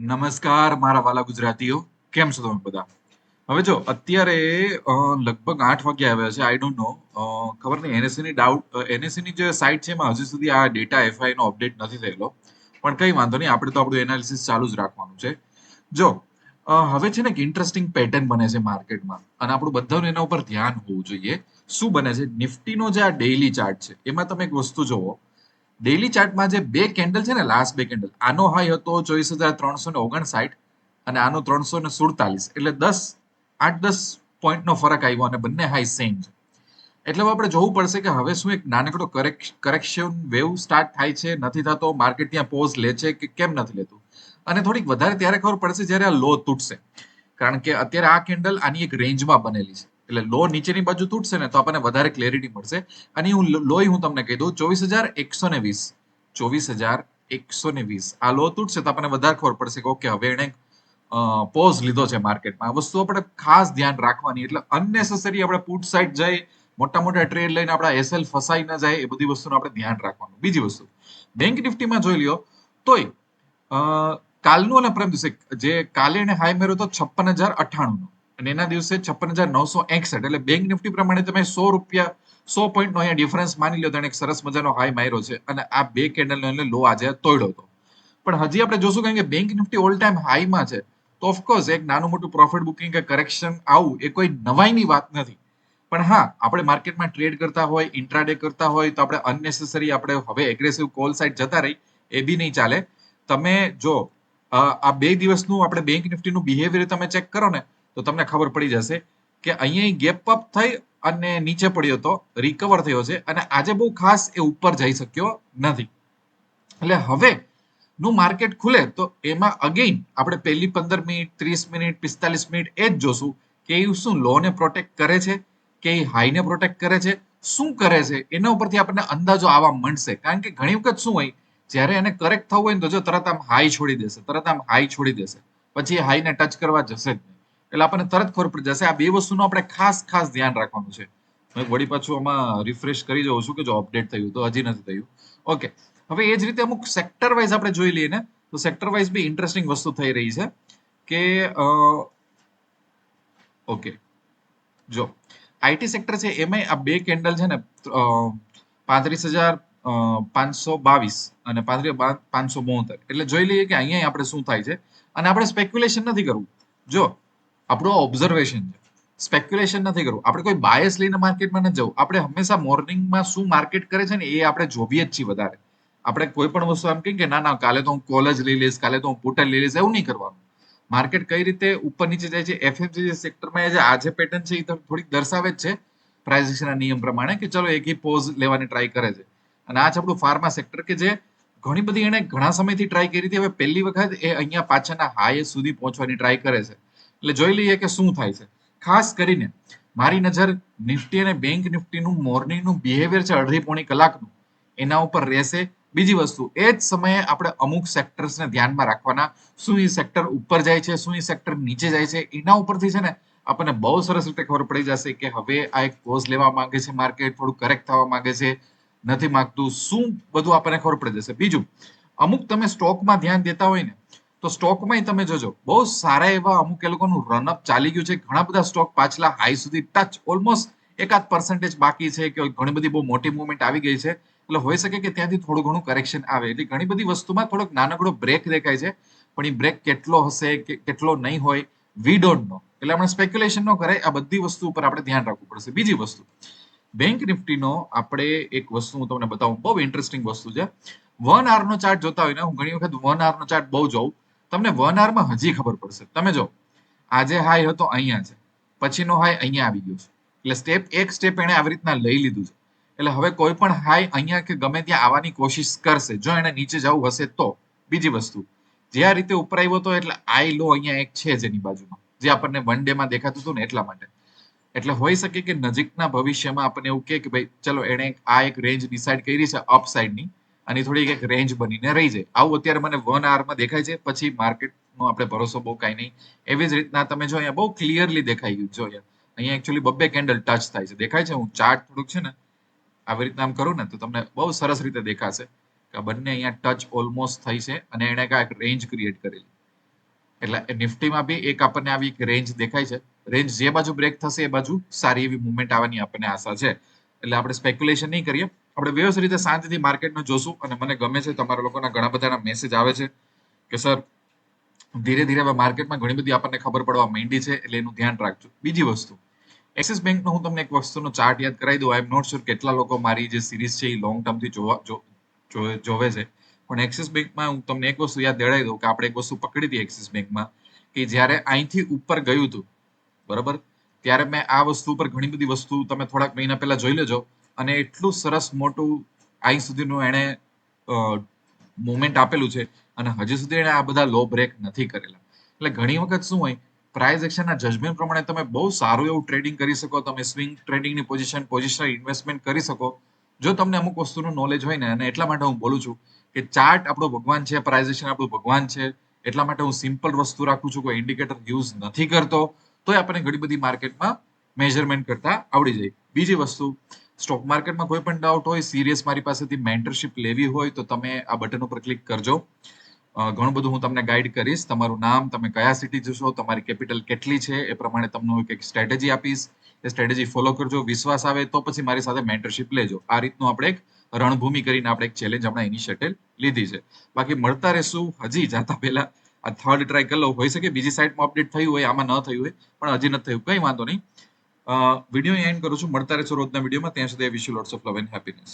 નમસ્કાર, મારા વાલા ગુજરાતીઓ. કેમ છો તમે બધા? હવે જો, અત્યારે લગભગ આઠ વાગે આવ્યા છે આઈ ડોન્ટ નો ખબર નહીં એનએસસી ની ડાઉટ એનએસસી ની જે સાઇટ છે એમાં હજી સુધી આ ડેટા એફઆઈ નો અપડેટ નથી થયેલો. પણ કઈ વાંધો નહીં, આપણે તો આપણું એનાલિસિસ ચાલુ જ રાખવાનું છે. જો હવે છે ને ઇન્ટરેસ્ટિંગ પેટર્ન બને છે માર્કેટમાં અને આપણું બધાનું એના ઉપર ધ્યાન હોવું જોઈએ. શું બને છે? નિફ્ટીનો જે આ ડેઇલી ચાર્ટ છે, એમાં તમે એક વસ્તુ જોવો ડેઇલી ચાર્ટમાં જે બે કેન્ડલ છે ને લાસ્ટ બે કેન્ડલ આનો હાઈ હતો ચોવીસ હજાર ત્રણસો ને ઓગણસાઠ અને આનો ત્રણસો ને સુડતાલીસ. એટલે દસ, આઠ, દસ પોઈન્ટનો ફરક આવ્યો અને બંને હાઈ સેમ છે. એટલે આપણે જોવું પડશે કે હવે શું એક નાનકડો કરેક્શન વેવ સ્ટાર્ટ થાય છે, નથી થતો માર્કેટ ત્યાં પોઝ લે છે કે કેમ નથી લેતું? અને થોડીક વધારે ત્યારે ખબર પડશે જ્યારે આ લો તૂટશે. કારણ કે અત્યારે આ કેન્ડલ આની એક રેન્જમાં બનેલી છે. એટલે લો નીચેની બાજુ તૂટશે ને તો આપણને વધારે ક્લેરિટી મળશે. અને હું લોહી હું તમને કહી દઉં, ચોવીસ હજાર એકસો ને વીસ. ચોવીસ હજાર એકસો ને વીસ. આ લો તૂટશે તો આપણને વધારે ખબર પડશે કે ઓકે હવે એને પોઝ લીધો છે માર્કેટમાં આ વસ્તુ આપણે ખાસ ધ્યાન રાખવાની. એટલે અનનેસેસરી આપણે પુટ સાઈડ જઈ, મોટા મોટા ટ્રેડ લઈને આપણા એસએલ ફસાઈ ન જાય, એ બધી વસ્તુનું આપણે ધ્યાન રાખવાનું. બીજી વસ્તુ બેંક નિફ્ટીમાં જોઈ લ્યો, તોય કાલનું અને પરમ દિવસે, જે કાલે એને હાઈ મેળવ્યો તો છપ્પન હજાર અઠ્ઠાણું અને એના દિવસે છપ્પન હજાર નવસો એકસઠ, એટલે બેંક નિફ્ટી પ્રમાણે તમે સો રૂપિયા, સો પોઈન્ટ નો અહીંયા ડિફરન્સ માની લો તો એક સરસ મજાનો હાઈ માર્યો છે. અને આ બે કેન્ડલ એને લો આજે તોડ્યો હતો. પણ હજી આપણે જોશું કારણ કે બેંક નિફ્ટી ઓલ ટાઈમ હાઈમાં છે, તો ઓફકોર્સ એક નાનું મોટું પ્રોફિટ બુકિંગ કે કરેક્શન આવું એ કોઈ નવાઈની વાત નથી. પણ હા, આપણે માર્કેટમાં ટ્રેડ કરતા હોય ઇન્ટ્રાડે કરતા હોય, તો આપણે અનનેસેસરી આપણે હવે એગ્રેસિવ કોલ સાઇડ જતા રહી, એ બી નહીં ચાલે. તમે જો આ બે દિવસનું આપણે બેંક નિફ્ટીનું બિહેવિયર તમે ચેક કરો ને તો તમને ખબર પડી જશે કે અહીંયા ગેપ અપ થઈ અને નીચે પડ્યો હતો રિકવર થયો છે અને આજે બહુ ખાસ એ ઉપર જઈ શક્યો નથી. એટલે હવે નું માર્કેટ ખુલે તો એમાં અગેઇન આપણે પહેલી પંદર મિનિટ, ત્રીસ મિનિટ, પિસ્તાલીસ મિનિટ એ જ જોશું કે એ શું લોને પ્રોટેક્ટ કરે છે, કે એ હાઈને પ્રોટેક્ટ કરે છે, શું કરે છે, એના ઉપરથી આપણને અંદાજો આવવા મળશે. કારણ કે ઘણી વખત શું હોય, જ્યારે એને કરેક્ટ થવું હોય ને તો જો તરત આમ હાઈ છોડી દેશે, તરત આમ હાઈ છોડી દેશે. પછી એ હાઈને ટચ કરવા જશે જ એટલે આપણને તરત ખબર પડી જશે. આ બે વસ્તુનું આપણે ખાસ ખાસ ધ્યાન રાખવાનું છે. હું વળી પાછું આમાં રિફ્રેશ કરી જઉં છું કે જો અપડેટ થયું તો હજી નથી થયું. ઓકે હવે એ જ રીતે અમુક સેક્ટર વાઇઝ આપણે જોઈ લઈએ ને, તો સેક્ટર વાઇઝ બી ઇન્ટરેસ્ટિંગ વસ્તુ થઈ રહી છે કે ઓકે જો આઈટી સેક્ટર છે એમાં આ બે કેન્ડલ છે ને પાંત્રીસ હજાર પાંચસો બાવીસ અને પાંત્રીસ પાંચસો બોતેર. એટલે જોઈ લઈએ કે અહીંયા આપણે શું થાય છે. અને આપણે સ્પેક્યુલેશન નથી કરવું. જો આપણું ઓબ્ઝર્વેશન છે. સ્પેક્યુલેશન નથી કરવું. આપણે કોઈ બાયસ લઈને માર્કેટમાં નથી જવું. આપણે હંમેશા મોર્નિંગમાં શું માર્કેટ કરે છે ને, એ આપણે જોવીએ જ છીએ વધારે. આપણે કોઈ પણ વસ્તુ કહીએ કે, ના ના, કાલે તો હું કોલેજ લઈ લઈશ, કાલે તો હું પોટલ લઈ લઈશ, એવું નહીં કરવાનું. માર્કેટ કઈ રીતે ઉપર નીચે જાય છે? એફએમસીજી સેક્ટરમાં જે આજે પેટર્ન છે, એ થોડીક દર્શાવે જ છે પ્રાઇઝેશનના નિયમ પ્રમાણે કે ચલો એક પોઝ લેવાની ટ્રાય કરે છે. અને આ છે આપણું ફાર્મા સેક્ટર કે જે ઘણી બધી એણે ઘણા સમયથી ટ્રાય કરી હતી, હવે પહેલી વખત એ અહીંયા પાછળના હાઈ સુધી પહોંચવાની ટ્રાય કરે છે. એટલે જોઈ લઈએ કે શું થાય છે. ખાસ કરીને મારી નજર નિફ્ટી અને બેંક નિફ્ટીનું મોર્નિંગનું બિહેવિયર છે અડધી પોણી કલાકનું. એના ઉપર રહેશે. બીજી વસ્તુ, એ જ સમયે આપણે અમુક સેક્ટર્સને ધ્યાનમાં રાખવાના. શું એ સેક્ટર ઉપર જાય છે, શું એ સેક્ટર નીચે જાય છે, એના ઉપરથી છે ને આપણને બહુ સરસ રીતે ખબર પડી જશે કે હવે આ એક પોઝ લેવા માંગે છે માર્કેટ થોડું કરેક્ટ થવા માંગે છે. નથી માંગતું, શું બધું આપણને ખબર પડી જશે. બીજું, અમુક તમે સ્ટોકમાં ધ્યાન દેતા હોય ને તો સ્ટોકમાં તમે જોજો, બહુ સારા એવા અમુક એ લોકોનું રનઅપ ચાલી ગયું છે. ઘણા બધા સ્ટોક પાછલા હાઈ સુધી ટચ ઓલમોસ્ટ એકાદ પર્સન્ટેજ બાકી છે કે ઘણી બધી બહુ મોટી મુવમેન્ટ આવી ગઈ છે. એટલે હોઈ શકે કે ત્યાંથી થોડું ઘણું કરેક્શન આવે. એટલે ઘણી બધી વસ્તુમાં થોડોક નાનકડો બ્રેક દેખાય છે. પણ એ બ્રેક કેટલો હશે કે કેટલો નહીં હોય વી ડોન્ટ નો એટલે આપણે સ્પેક્યુલેશન ન કરાય આ બધી વસ્તુ ઉપર આપણે ધ્યાન રાખવું પડશે. બીજી વસ્તુ બેંક નિફ્ટીનો આપણે એક વસ્તુ હું તમને બતાવું, બહુ ઇન્ટરેસ્ટિંગ વસ્તુ છે. વન આર નો ચાર્ટ જોતા હોય ને, હું ઘણી વખત વન આર નો ચાર્ટ બહુ જોઉં. તમને વનમાં હજી ખબર પડશે. તમે જો, આજે હાઈ હતો અહીંયા છે, પછીનો હાઈ અહીંયા આવી ગયો છે. એટલે સ્ટેપ એક સ્ટેપ એને આવી રીતના લઈ લીધું છે. એટલે હવે કોઈ પણ હાઈ અહીંયા કે ગમે ત્યાં આવવાની કોશિશ કરશે, જો એને નીચે જવું હશે તો. બીજી વસ્તુ, જે આ રીતે ઉપર આવ્યો હતો એટલે આઈ લો અહીંયા એક છે જેની બાજુમાં, જે આપણને વન ડે માં દેખાતું હતું ને એટલા માટે. એટલે હોઈ શકે કે નજીકના ભવિષ્યમાં આપણને એવું કે ભાઈ, ચલો એને આ એક રેન્જ ડિસાઇડ કરી છે અપ સાઈડની અને થોડી એક રેન્જ બનીને રહી જાય. આવું અત્યારે મને વન આવરમાં દેખાય છે. પછી માર્કેટનો આપણે ભરોસો બહુ કાંઈ નહીં. એવી જ રીતના તમે જો અહીંયા બહુ ક્લિયરલી દેખાઈ ગયું જો અહીંયા. અહીંયા એકચ્યુઅલી બબ્બે કેન્ડલ ટચ થાય છે. દેખાય છે? હું ચાર્ટ થોડુંક છે ને, આવી રીતના આમ કરું ને, તો તમને બહુ સરસ રીતે દેખાશે કે બંને અહીંયા ટચ ઓલમોસ્ટ થઈ છે અને એણે કાંઈક રેન્જ ક્રિએટ કરેલી. એટલે નિફ્ટીમાં બી એક આપણને આવી એક રેન્જ દેખાય છે. રેન્જ જે બાજુ બ્રેક થશે એ બાજુ સારી એવી મુવમેન્ટ આવવાની આપણને આશા છે. એટલે આપણે સ્પેક્યુલેશન નહીં કરીએ. આપણે વ્યવસ્થિત રીતે શાંતિથી માર્કેટને જોશું અને મને ગમે છે તમારા લોકોના ઘણા બધાના મેસેજ આવે છે કે સર ધીરે ધીરે હવે માર્કેટમાં ઘણી બધી આપણને ખબર પડવા માંડી છે એટલે એનું ધ્યાન રાખજો. બીજી વસ્તુ એક્સિસ બેંકનો હું તમને એક વસ્તુનો ચાર્ટ યાદ કરાવી દઉં. આઈ એમ નોટ શ્યોર કેટલા લોકો મારી જે સિરીઝ છે એ લોંગ ટર્મથી જોવા જોવે છે. પણ એક્સિસ બેંકમાં હું તમને એક વસ્તુ યાદ દેડાવી દઉં કે આપણે એક વસ્તુ પકડી હતી એક્સિસ બેંકમાં કે જ્યારે અહીંથી ઉપર ગયું હતું, બરાબર? ત્યારે મેં આ વસ્તુ ઉપર ઘણી બધી વસ્તુ તમે થોડાક મહિના પહેલા જોઈ લેજો. અને એટલું સરસ મોટું અહીં સુધીનું એણે મુવમેન્ટ આપેલું છે અને હજી સુધી એણે આ બધા લો બ્રેક નથી કરેલા. એટલે ઘણી વખત શું હોય પ્રાઇઝ એક્શનના જજમેન્ટ પ્રમાણે તમે બહુ સારું એવું ટ્રેડિંગ કરી શકો, તમે સ્વિંગ ટ્રેડિંગની પોઝિશન પોઝિશનલ ઇન્વેસ્ટમેન્ટ કરી શકો. જો તમને અમુક વસ્તુનું નોલેજ હોય ને, અને એટલા માટે હું બોલું છું કે ચાર્ટ આપણો ભગવાન છે પ્રાઇઝ એક્શન આપણું ભગવાન છે, એટલા માટે હું સિમ્પલ વસ્તુ રાખું છું, કોઈ ઇન્ડિકેટર યુઝ નથી કરતો, તોય આપણને ઘણી બધી માર્કેટમાં મેજરમેન્ટ કરતા આવડી જાય. બીજી વસ્તુ સ્ટોક માર્કેટમાં કોઈ પણ ડાઉટ હોય સિરિયસ મારી પાસેથી મેન્ટરશિપ લેવી હોય, તો તમે આ બટન ઉપર ક્લિક કરજો. ઘણું બધું હું તમને ગાઈડ કરીશ. તમારું નામ, તમે કયા સિટી જશો, તમારી કેપિટલ કેટલી છે, એ પ્રમાણે તમને હું એક સ્ટ્રેટેજી આપીશ. એ સ્ટ્રેટેજી ફોલો કરજો. વિશ્વાસ આવે તો પછી મારી સાથે મેન્ટરશિપ લેજો. આ રીતનું આપણે એક રણભૂમિ કરીને આપણે એક ચેલેન્જ હમણાં ઇનિશિયેટિવ લીધી છે. બાકી મળતા રહેશું. હજી જાતા પહેલા આ થર્ડ ટ્રાય કરી લો હોઈ શકે બીજી સાઇડમાં અપડેટ થયું હોય, આમાં ન થયું હોય, પણ હજી નથી થયું. કંઈ વાંધો નહીં. વીડિયો એન્ડ કરું છું. મળતા રહેશો રોજના વિડીયોમાં ત્યાં સુધી wish you lots of love and happiness